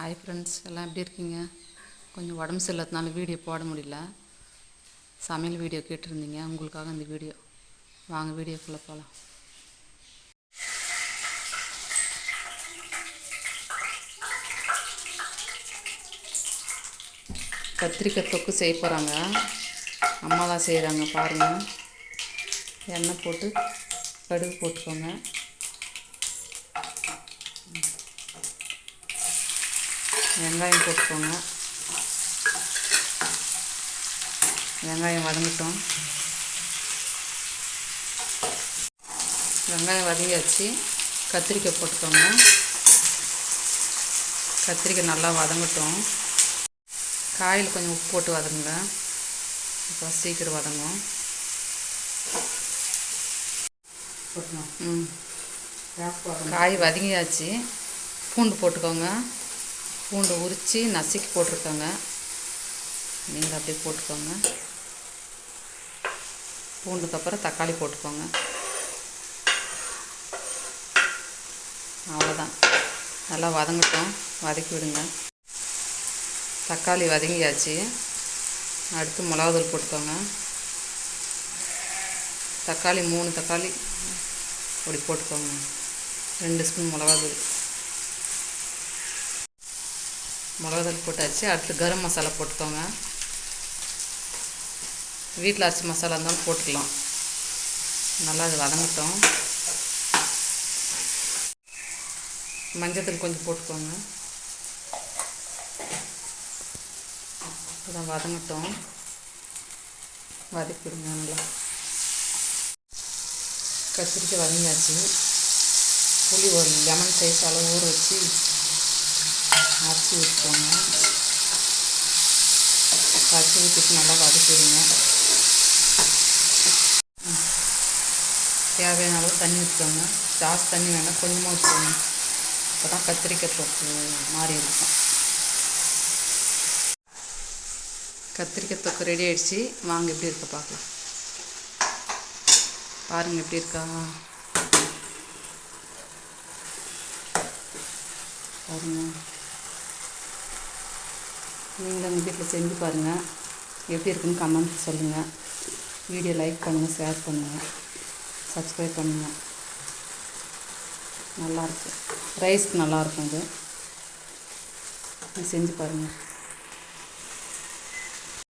Hi friends எல்லாம் எப்படி இருக்கீங்க? கொஞ்சம் உடம்பு சரியில்லாதனால வீடியோ போட முடியல. சமையல் வீடியோ கேட்டிருந்தீங்க. உங்களுக்காக இந்த வீடியோ வாங்க வீடியோக்குள்ளே போகலாம் கத்திரிக்காய் தொக்கு செய்ய போகிறாங்க அம்மா தான் செய்கிறாங்க பாருங்கள் எண்ணெய் போட்டு கடுகு போட்டுக்கோங்க. வெங்காயம் போட்டுக்கோங்க. வெங்காயம் வதங்கட்டும். வெங்காயம் வதங்கியாச்சு. கத்திரிக்காய் போட்டுக்கோங்க. கத்திரிக்காய் நல்லா வதங்கட்டும். காயில் கொஞ்சம் உப்பு போட்டு வதங்குங்க. இப்போ சீக்கிரம் வதங்கும் ம். காய் வதங்கியாச்சு. பூண்டு போட்டுக்கோங்க. பூண்டு உரித்து நசுக்கி போட்டிருக்கோங்க. நீங்கள் அப்படியே போட்டுக்கோங்க. பூண்டுக்கு அப்புறம் தக்காளி போட்டுக்கோங்க. அவ்வளோதான் நல்லா வதங்கட்டும். வதக்கி விடுங்க. தக்காளி வதங்கியாச்சு. அடுத்து மிளகாதூள் போட்டுக்கோங்க. தக்காளி மூணு தக்காளி. அப்படி போட்டுக்கோங்க. ரெண்டு ஸ்பூன் மிளகாதூள் மிளகாத்தூள் போட்டாச்சு. அடுத்து கரம் மசாலா போட்டுக்கோங்க. வீட்டில் அரிசி மசாலா இருந்தாலும் போட்டுக்கலாம். நல்லா அது வதங்கட்டும். மஞ்சத்தூள் கொஞ்சம் போட்டுக்கோங்க. அதான் வதங்கட்டும். வதக்கிடுங்க நல்லா. கத்திரிக்காய் வதங்கியாச்சு. புளி ஒரு லெமன் சைஸ் அளவு ஊற வச்சு அரைச்சி விட்டுக்கோங்க அரிசி ஊற்றிட்டு நல்லா வதக்கிடுங்க. தேவையான அளவு தண்ணி ஊற்றிக்கோங்க ஜாஸ்தி தண்ணி வேணால் கொஞ்சமாக ஊற்றிக்கோங்க அப்போ தான் கத்திரிக்காய் தொக்கு மாறி இருக்கும். கத்திரிக்காய் தொக்கு ரெடி ஆகிடுச்சி வாங்க எப்படி இருக்க பார்க்கலாம். பாருங்கள் எப்படி இருக்கா? பாருங்கள் நீங்களும் உங்கள் வீட்டில் செஞ்சு பாருங்கள் எப்படி இருக்குன்னு கமெண்ட் சொல்லுங்கள் வீடியோ லைக் பண்ணுங்கள் ஷேர் பண்ணுங்கள் சப்ஸ்கிரைப் பண்ணுங்கள் நல்லாயிருக்கு ரைஸ்க்கு நல்லாயிருக்கும் இது. செஞ்சு பாருங்கள்